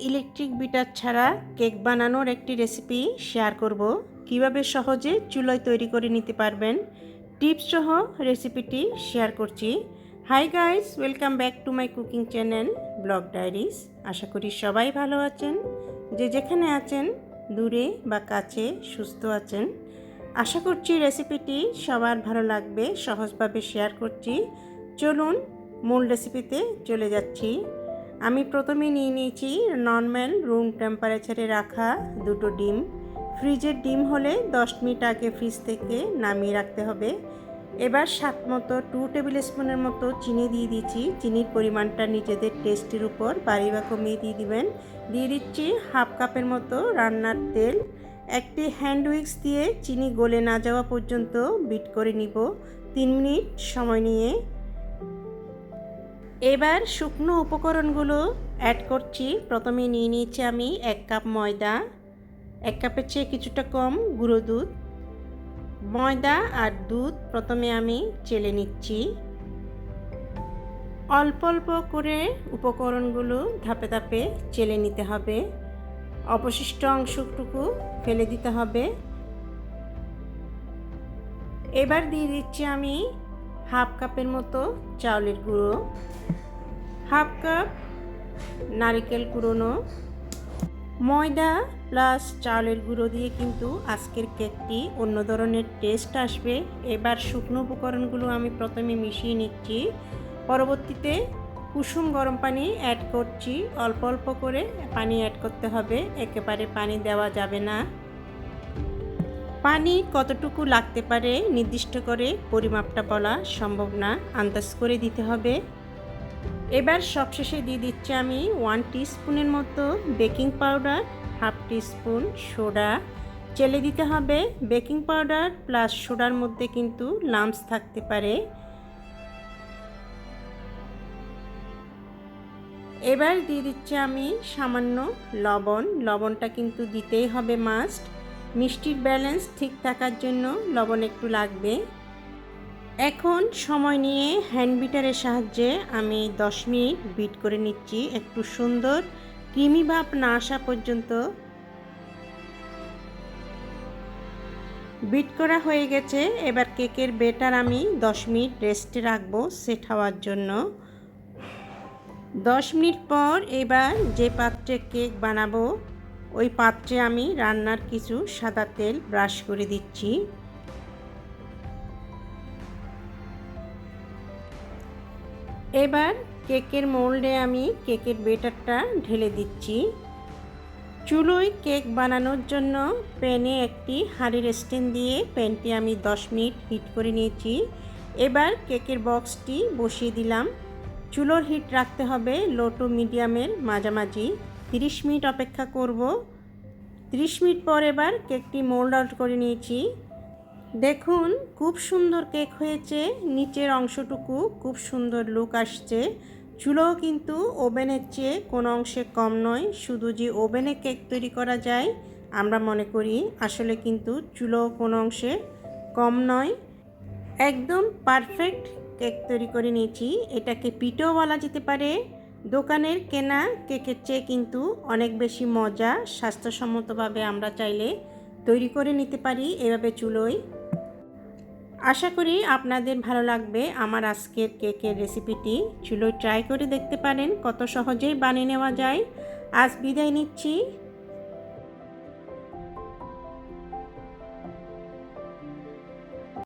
Electric bitter ছাড়া cake বানানোর একটি রেসিপি শেয়ার করব। কীভাবে সহজে চুলোয় তৈরি করে নিতে পারবেন টিপস সহ রেসিপিটি শেয়ার করছি। Hi guys, welcome back to my cooking channel blog diaries আশা করি সবাই ভালো আছেন। যে যেখানে আছেন, দূরে বা কাছে সুস্থ আছেন। আশা করছি রেসিপিটি সবার ভালো লাগবে, সহজভাবে শেয়ার করছি। চলুন মূল রেসিপিতে চলে যাচ্ছি। আমি প্রথমে নিয়ে নিয়েছি নর্মাল রুম টেম্পারেচারে রাখা দুটো ডিম। ফ্রিজের ডিম হলে দশ মিনিট আগে ফ্রিজ থেকে নামিয়ে রাখতে হবে। এবার স্বাদ মতো টু টেবিল স্পুনের মতো চিনি দিয়ে দিচ্ছি। চিনির পরিমাণটা নিজেদের টেস্টের উপর বাড়ি বা কমিয়ে দিয়ে দিবেন। দিয়ে দিচ্ছি হাফ কাপের মতো রান্নার তেল। একটি হ্যান্ড উইক্স দিয়ে চিনি গলে না যাওয়া পর্যন্ত বিট করে নিব। তিন মিনিট সময় নিয়ে এবার শুকনো উপকরণগুলো অ্যাড করছি। প্রথমে নিয়ে নিয়েছি আমি এক কাপ ময়দা, এক কাপের চেয়ে কিছুটা কম গুঁড়ো দুধ। ময়দা আর দুধ প্রথমে আমি চেলে নিচ্ছি। অল্প অল্প করে উপকরণগুলো ধাপে ধাপে চেলে নিতে হবে। অবশিষ্ট অংশটুকু ফেলে দিতে হবে। এবার দিয়ে দিচ্ছি আমি হাফ কাপের মতো চাউলের গুঁড়ো। হাফ কাপ নারিকেল কুড়োনো, ময়দা প্লাস চাউলের গুঁড়ো দিয়ে কিন্তু আজকের কেকটি অন্য ধরনের টেস্ট আসবে। এবার শুকনো উপকরণগুলো আমি প্রথমে মিশিয়ে নিচ্ছি। পরবর্তীতে কুসুম গরম পানি অ্যাড করছি। অল্প অল্প করে পানি অ্যাড করতে হবে, একেবারে পানি দেওয়া যাবে না। পানি কতটুকু লাগতে পারে নির্দিষ্ট করে পরিমাপটা বলা সম্ভব না, আন্দাজ করে দিতে হবে। এবার সবশেষে দিয়ে দিচ্ছি আমি ওয়ান স্পুনের মতো baking powder half spoon soda চেলে দিতে হবে বেকিং পাউডার প্লাস সোডার মধ্যে কিন্তু লাম্পস থাকতে পারে। এবার দিয়ে দিচ্ছি আমি সামান্য লবণ। লবণটা কিন্তু দিতেই হবে মাস্ট মিষ্টির ব্যালেন্স ঠিক থাকার জন্য লবণ একটু লাগবে। এখন সময় নিয়ে হ্যান্ড বিটারের সাহায্যে আমি দশ মিনিট বিট করে নিচ্ছি একটু সুন্দর ক্রিমি ভাব না আসা পর্যন্ত। বিট করা হয়ে গেছে, এবার কেকের বেটার আমি দশ মিনিট রেস্টে রাখব সেট হওয়ার জন্য। দশ মিনিট পর এবার যে পাত্রে কেক বানাবো, ওই পাত্রে আমি রান্নার কিছু সাদা তেল ব্রাশ করে দিচ্ছি। এবার কেকের মোল্ডে আমি কেকের বেটারটা ঢেলে দিচ্ছি। চুলোয় কেক বানানোর জন্য প্যানে একটি হাঁড়ির স্ট্যান্ড দিয়ে প্যানটি আমি 10 মিনিট হিট করে নিয়েছি। এবার কেকের বক্সটি বসিয়ে দিলাম। চুলোর হিট রাখতে হবে লো টু মিডিয়ামের মাঝামাঝি। 30 মিনিট অপেক্ষা করব। 30 মিনিট পর এবার কেকটি মোল্ড আউট করে নিয়েছি। দেখুন, খুব সুন্দর কেক হয়েছে, নিচের অংশটুকু খুব সুন্দর লুক আসছে। চুলোও কিন্তু ওভেনের চেয়ে কোনো অংশে কম নয়, শুধু যে ওভেনে কেক তৈরি করা যায়, আমরা মনে করি আসলে কিন্তু চুলোও কোনো অংশে কম নয়। একদম পারফেক্ট কেক তৈরি করে নিয়েছি, এটাকে পিঠেও বলা যেতে পারে। দোকানের কেনা কেকের চেয়ে কিন্তু অনেক বেশি মজা, স্বাস্থ্যসম্মতভাবে আমরা চাইলে তৈরি করে নিতে পারি এভাবে চুলোয়। আশা করি আপনাদের ভালো লাগবে আমার আজকের কেকের রেসিপিটি। চুলো ট্রাই করে দেখতে পারেন কত সহজেই বানিয়ে নেওয়া যায়। আজ বিদায় নিচ্ছি।